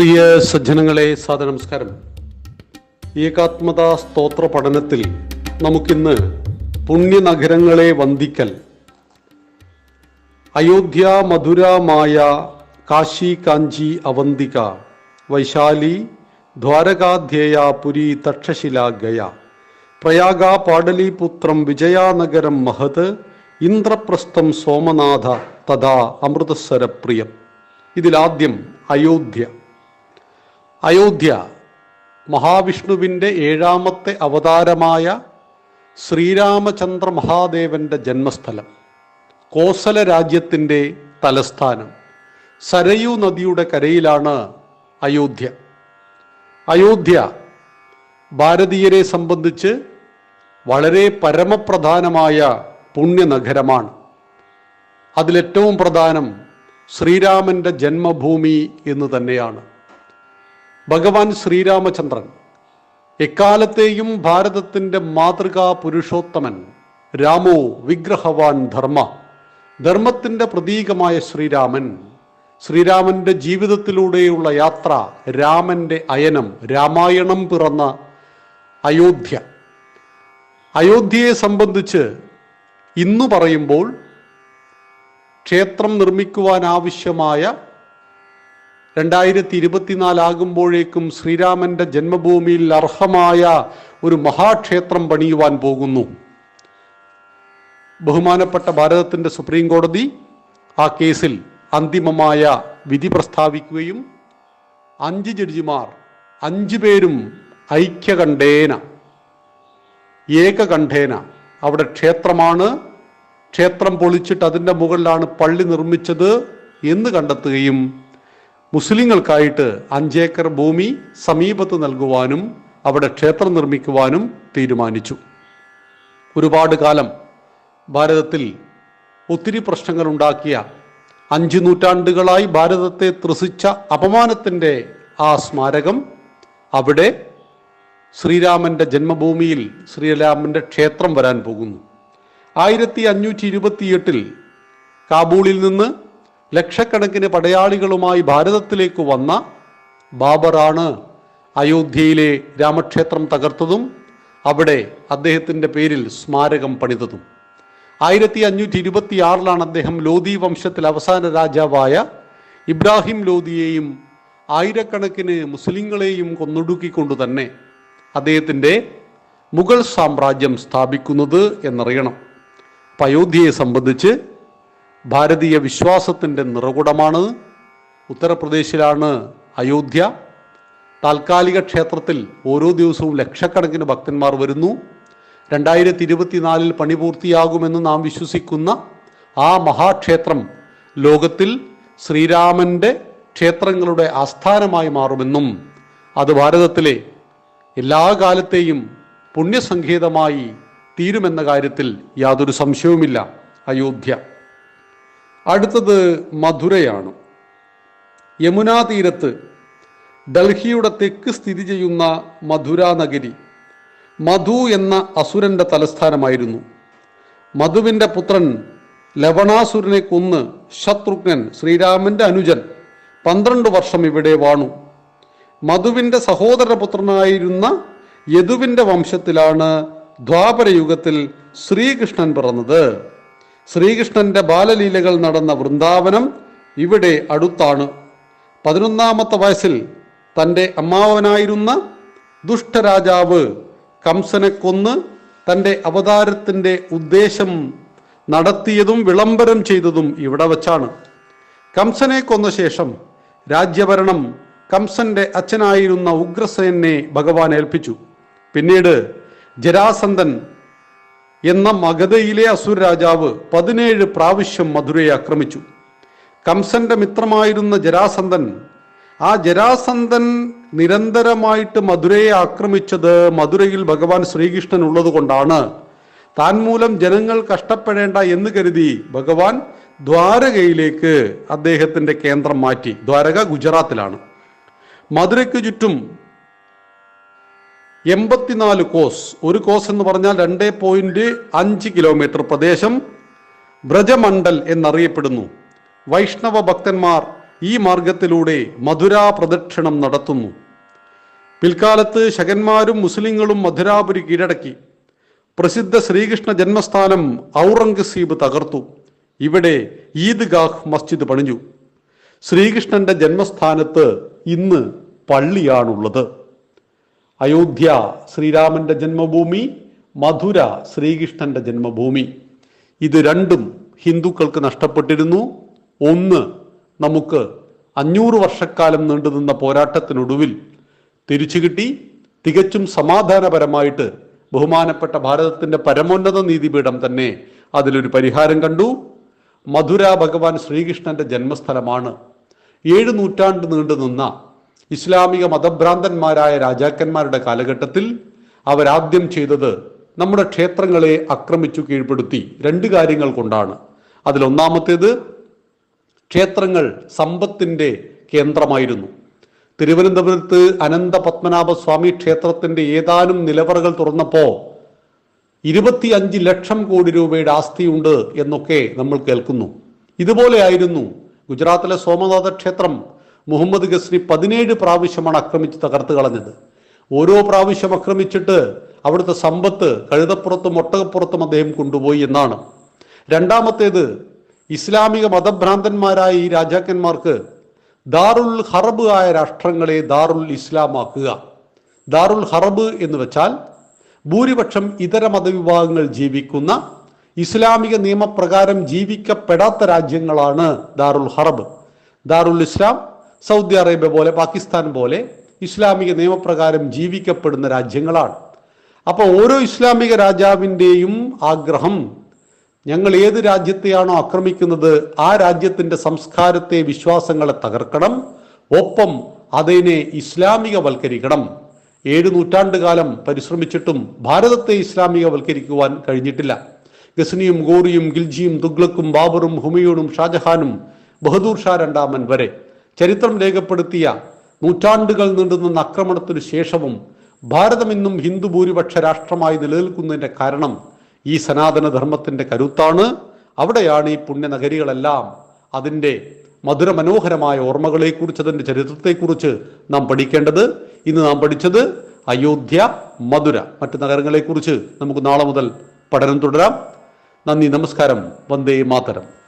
പ്രിയ സജ്ജനങ്ങളെ സാദനമസ്കാരം ഏകാത്മത സ്തോത്ര പഠനത്തിൽ നമുക്കിന്ന് പുണ്യനഗരങ്ങളെ വന്ദിക്കൽ. അയോധ്യ മധുര മായ കാശി കാഞ്ചി അവന്തിക വൈശാലി ദ്വാരകാധ്യേയ പുരി തക്ഷശില ഗയ പ്രയാഗ പാടലിപുത്രം വിജയാനഗരം മഹത് ഇന്ദ്രപ്രസ്ഥം സോമനാഥ തഥാ അമൃതസരപ്രിയം. ഇതിലാദ്യം അയോധ്യ. അയോധ്യ മഹാവിഷ്ണുവിന്റെ ഏഴാമത്തെ അവതാരമായ ശ്രീരാമചന്ദ്ര മഹാദേവന്റെ ജന്മസ്ഥലം കോസല രാജ്യത്തിന്റെ തലസ്ഥാനം സരയു നദിയുടെ കരയിലാണ് അയോധ്യ. അയോധ്യ ഭാരതീയരെ സംബന്ധിച്ച് വളരെ പരമപ്രധാനമായ പുണ്യനഗരമാണ്. അതിലേറ്റവും പ്രധാനം ശ്രീരാമന്റെ ജന്മഭൂമി എന്ന് തന്നെയാണ്. ഭഗവാൻ ശ്രീരാമചന്ദ്രൻ എക്കാലത്തെയും ഭാരതത്തിന്റെ മാതൃകാ പുരുഷോത്തമൻ രാമോ വിഗ്രഹവാൻ ധർമ്മ ധർമ്മത്തിന്റെ പ്രതീകമായ ശ്രീരാമൻ ശ്രീരാമന്റെ ജീവിതത്തിലൂടെയുള്ള യാത്ര രാമന്റെ അയനം രാമായണം പിറന്ന അയോധ്യ. അയോധ്യയെ സംബന്ധിച്ച് ഇന്ന് പറയുമ്പോൾ ക്ഷേത്രം നിർമ്മിക്കുവാൻ ആവശ്യമായ രണ്ടായിരത്തി ഇരുപത്തിനാലാകുമ്പോഴേക്കും ശ്രീരാമന്റെ ജന്മഭൂമിയിൽ അർഹമായ ഒരു മഹാക്ഷേത്രം പണിയുവാൻ പോകുന്നു. ബഹുമാനപ്പെട്ട ഭാരതത്തിന്റെ സുപ്രീം കോടതി ആ കേസിൽ അന്തിമമായ വിധി പ്രസ്താവിക്കുകയും അഞ്ച് ജഡ്ജിമാർ അഞ്ചു പേരും ഐക്യകണ്ഠേന ഏകകണ്ഠേന. അവിടെ ക്ഷേത്രമാണ്. ക്ഷേത്രം പൊളിച്ചിട്ട് അതിന്റെ മുകളിലാണ് പള്ളി നിർമ്മിച്ചത് എന്ന് കണ്ടെത്തുകയും മുസ്ലിങ്ങൾക്കായിട്ട് അഞ്ചേക്കർ ഭൂമി സമീപത്ത് നൽകുവാനും അവിടെ ക്ഷേത്രം നിർമ്മിക്കുവാനും തീരുമാനിച്ചു. ഒരുപാട് കാലം ഭാരതത്തിൽ ഒത്തിരി പ്രശ്നങ്ങൾ ഉണ്ടാക്കിയ അഞ്ച് നൂറ്റാണ്ടുകളായി ഭാരതത്തെ ത്രസിച്ച അപമാനത്തിന്റെ ആ സ്മാരകം അവിടെ ശ്രീരാമന്റെ ജന്മഭൂമിയിൽ ശ്രീരാമന്റെ ക്ഷേത്രം വരാൻ പോകുന്നു. ആയിരത്തി അഞ്ഞൂറ്റി ഇരുപത്തിയെട്ടിൽ കാബൂളിൽ നിന്ന് ലക്ഷക്കണക്കിന് പടയാളികളുമായി ഭാരതത്തിലേക്ക് വന്ന ബാബറാണ് അയോധ്യയിലെ രാമക്ഷേത്രം തകർത്തതും അവിടെ അദ്ദേഹത്തിന്റെ പേരിൽ സ്മാരകം പണിതതും. ആയിരത്തി അഞ്ഞൂറ്റി ഇരുപത്തി ആറിലാണ് അദ്ദേഹം ലോധി വംശത്തിൽ അവസാന രാജാവായ ഇബ്രാഹിം ലോധിയെയും ആയിരക്കണക്കിന് മുസ്ലിങ്ങളെയും കൊന്നൊടുക്കിക്കൊണ്ട് തന്നെ അദ്ദേഹത്തിന്റെ മുഗൾ സാമ്രാജ്യം സ്ഥാപിക്കുന്നത് എന്നറിയണം. അപ്പം അയോധ്യയെ സംബന്ധിച്ച് ഭാരതീയ വിശ്വാസത്തിന്റെ നിറകുടമാണ്. ഉത്തർപ്രദേശിലാണ് അയോധ്യ. താൽക്കാലിക ക്ഷേത്രത്തിൽ ഓരോ ദിവസവും ലക്ഷക്കണക്കിന് ഭക്തന്മാർ വരുന്നു. രണ്ടായിരത്തി ഇരുപത്തിനാലിൽ പണി പൂർത്തിയാകുമെന്ന് നാം വിശ്വസിക്കുന്ന ആ മഹാക്ഷേത്രം ലോകത്തിൽ ശ്രീരാമന്റെ ക്ഷേത്രങ്ങളുടെ ആസ്ഥാനമായി മാറുമെന്നും അത് ഭാരതത്തിലെ എല്ലാ കാലത്തെയും പുണ്യസങ്കേതമായി തീരുമെന്ന കാര്യത്തിൽ യാതൊരു സംശയവുമില്ല. അയോധ്യ. അടുത്തത് മധുരയാണ്. യമുനാ തീരത്ത് ഡൽഹിയുടെ തെക്ക് സ്ഥിതി ചെയ്യുന്ന മധുര നഗരി മധു എന്ന അസുരന്റെ തലസ്ഥാനമായിരുന്നു. മധുവിന്റെ പുത്രൻ ലവണാസുരനെ കൊന്ന് ശത്രുഘ്നൻ ശ്രീരാമന്റെ അനുജൻ പന്ത്രണ്ട് വർഷം ഇവിടെ വാണു. മധുവിന്റെ സഹോദരപുത്രനായിരുന്ന യദുവിന്റെ വംശത്തിലാണ് ദ്വാപരയുഗത്തിൽ ശ്രീകൃഷ്ണൻ പിറന്നത്. ശ്രീകൃഷ്ണന്റെ ബാലലീലകൾ നടന്ന വൃന്ദാവനം ഇവിടെ അടുത്താണ്. പതിനൊന്നാമത്തെ വയസ്സിൽ തന്റെ അമ്മാവനായിരുന്ന ദുഷ്ടരാജാവ് കംസനെ കൊന്ന് തന്റെ അവതാരത്തിന്റെ ഉദ്ദേശം നടത്തിയതും വിളംബരം ചെയ്തതും ഇവിടെ വച്ചാണ്. കംസനെ കൊന്ന ശേഷം രാജ്യഭരണം കംസന്റെ അച്ഛനായിരുന്ന ഉഗ്രസേനെ ഭഗവാൻ ഏൽപ്പിച്ചു. പിന്നീട് ജരാസന്ധൻ എന്ന മഗധയിലെ അസുര രാജാവ് പതിനേഴ് പ്രാവശ്യം മധുരയെ ആക്രമിച്ചു. കംസന്റെ മിത്രമായിരുന്ന ജരാസന്ധൻ ആ ജരാസന്ധൻ നിരന്തരമായിട്ട് മധുരയെ ആക്രമിച്ചത് മധുരയിൽ ഭഗവാൻ ശ്രീകൃഷ്ണൻ ഉള്ളതുകൊണ്ടാണ്. താൻ മൂലം ജനങ്ങൾ കഷ്ടപ്പെടേണ്ട എന്ന് കരുതി ഭഗവാൻ ദ്വാരകയിലേക്ക് അദ്ദേഹത്തിന്റെ കേന്ദ്രം മാറ്റി. ദ്വാരക ഗുജറാത്തിലാണ്. മധുരയ്ക്ക് ചുറ്റും എൺപത്തിനാല് കോസ്. ഒരു കോസ് എന്ന് പറഞ്ഞാൽ രണ്ട് പോയിന്റ് അഞ്ച് കിലോമീറ്റർ പ്രദേശം ബ്രജമണ്ഡൽ എന്നറിയപ്പെടുന്നു. വൈഷ്ണവ ഭക്തന്മാർ ഈ മാർഗത്തിലൂടെ മധുരാ പ്രദക്ഷിണം നടത്തുന്നു. പിൽക്കാലത്ത് ശകന്മാരും മുസ്ലിങ്ങളും മധുരാപുരി കീഴടക്കി. പ്രസിദ്ധ ശ്രീകൃഷ്ണ ജന്മസ്ഥാനം ഔറംഗസീബ് തകർത്തു. ഇവിടെ ഈദ്ഗാഹ് മസ്ജിദ് പണിഞ്ഞു. ശ്രീകൃഷ്ണന്റെ ജന്മസ്ഥാനത്ത് ഇന്ന് പള്ളിയാണുള്ളത്. അയോധ്യ ശ്രീരാമന്റെ ജന്മഭൂമി മധുര ശ്രീകൃഷ്ണന്റെ ജന്മഭൂമി. ഇത് രണ്ടും ഹിന്ദുക്കൾക്ക് നഷ്ടപ്പെട്ടിരുന്നു. ഒന്ന് നമുക്ക് അഞ്ഞൂറ് വർഷക്കാലം നീണ്ടുനിന്ന പോരാട്ടത്തിനൊടുവിൽ തിരിച്ചു കിട്ടി. തികച്ചും സമാധാനപരമായിട്ട് ബഹുമാനപ്പെട്ട ഭാരതത്തിന്റെ പരമോന്നത നീതിപീഠം തന്നെ അതിലൊരു പരിഹാരം കണ്ടു. മധുര ഭഗവാൻ ശ്രീകൃഷ്ണന്റെ ജന്മസ്ഥലമാണ്. ഏഴ് നൂറ്റാണ്ട് നീണ്ടുനിന്ന ഇസ്ലാമിക മതഭ്രാന്തന്മാരായ രാജാക്കന്മാരുടെ കാലഘട്ടത്തിൽ അവരാദ്യം ചെയ്തത് നമ്മുടെ ക്ഷേത്രങ്ങളെ ആക്രമിച്ചു കീഴ്പ്പെടുത്തി രണ്ട് കാര്യങ്ങൾ കൊണ്ടാണ്. അതിലൊന്നാമത്തേത് ക്ഷേത്രങ്ങൾ സമ്പത്തിന്റെ കേന്ദ്രമായിരുന്നു. തിരുവനന്തപുരത്ത് അനന്ത പത്മനാഭ സ്വാമി ക്ഷേത്രത്തിന്റെ ഏതാനും നിലവറകൾ തുറന്നപ്പോൾ ഇരുപത്തിയഞ്ച് ലക്ഷം കോടി രൂപയുടെ ആസ്തിയുണ്ട് എന്നൊക്കെ നമ്മൾ കേൾക്കുന്നു. ഇതുപോലെയായിരുന്നു ഗുജറാത്തിലെ സോമനാഥ ക്ഷേത്രം. മുഹമ്മദ് ഗസ്നി പതിനേഴ് പ്രാവശ്യമാണ് ആക്രമിച്ച് തകർത്ത് കളഞ്ഞത്. ഓരോ പ്രാവശ്യം ആക്രമിച്ചിട്ട് അവിടുത്തെ സമ്പത്ത് കഴുതപ്പുറത്തും ഒട്ടകപ്പുറത്തും അദ്ദേഹം കൊണ്ടുപോയി എന്നാണ്. രണ്ടാമത്തേത് ഇസ്ലാമിക മതഭ്രാന്തന്മാരായ ഈ രാജാക്കന്മാർക്ക് ദാറുൽ ഹറബ് ആയ രാഷ്ട്രങ്ങളെ ദാറുൽ ഇസ്ലാമാക്കുക ദാറുൽ ഹറബ് എന്ന് വെച്ചാൽ ഭൂരിപക്ഷം ഇതര മതവിഭാഗങ്ങൾ ജീവിക്കുന്ന ഇസ്ലാമിക നിയമപ്രകാരം ജീവിക്കപ്പെടാത്ത രാജ്യങ്ങളാണ് ദാറുൽ ഹറബ് ദാറുൽ ഇസ്ലാം സൗദി അറേബ്യ പോലെ പാകിസ്ഥാൻ പോലെ ഇസ്ലാമിക നിയമപ്രകാരം ജീവിക്കപ്പെടുന്ന രാജ്യങ്ങളാണ്. അപ്പോൾ ഓരോ ഇസ്ലാമിക രാജാവിന്റെയും ആഗ്രഹം ഞങ്ങൾ ഏത് രാജ്യത്തെയാണോ ആക്രമിക്കുന്നത് ആ രാജ്യത്തിന്റെ സംസ്കാരത്തെ വിശ്വാസങ്ങളെ തകർക്കണം ഒപ്പം അതിനെ ഇസ്ലാമികവൽക്കരിക്കണം. ഏഴ് നൂറ്റാണ്ട് കാലം പരിശ്രമിച്ചിട്ടും ഭാരതത്തെ ഇസ്ലാമികവൽക്കരിക്കുവാൻ കഴിഞ്ഞിട്ടില്ല. ഗസ്നിയും ഗോറിയും ഗിൽജിയും തുഗ്ലക്കും ബാബറും ഹുമയൂണും ഷാജഹാനും ബഹദൂർ ഷാ രണ്ടാമൻ വരെ. ചരിത്രം രേഖപ്പെടുത്തിയ നൂറ്റാണ്ടുകൾ നീണ്ടുനിന്ന ആക്രമണത്തിനു ശേഷവും ഭാരതം ഇന്നും ഹിന്ദു ഭൂരിപക്ഷ രാഷ്ട്രമായി നിലനിൽക്കുന്നതിന്റെ കാരണം ഈ സനാതന ധർമ്മത്തിന്റെ കരുത്താണ്. അവിടെയാണ് ഈ പുണ്യനഗരികളെല്ലാം അതിന്റെ മധുര മനോഹരമായ ഓർമ്മകളെക്കുറിച്ച് അതിന്റെ ചരിത്രത്തെക്കുറിച്ച് നാം പഠിക്കേണ്ടത്. ഇന്ന് നാം പഠിച്ചത് അയോധ്യ മധുര മറ്റ് നഗരങ്ങളെക്കുറിച്ച്. നമുക്ക് നാളെ മുതൽ പഠനം തുടരാം. നന്ദി നമസ്കാരം. വന്ദേ മാതരം.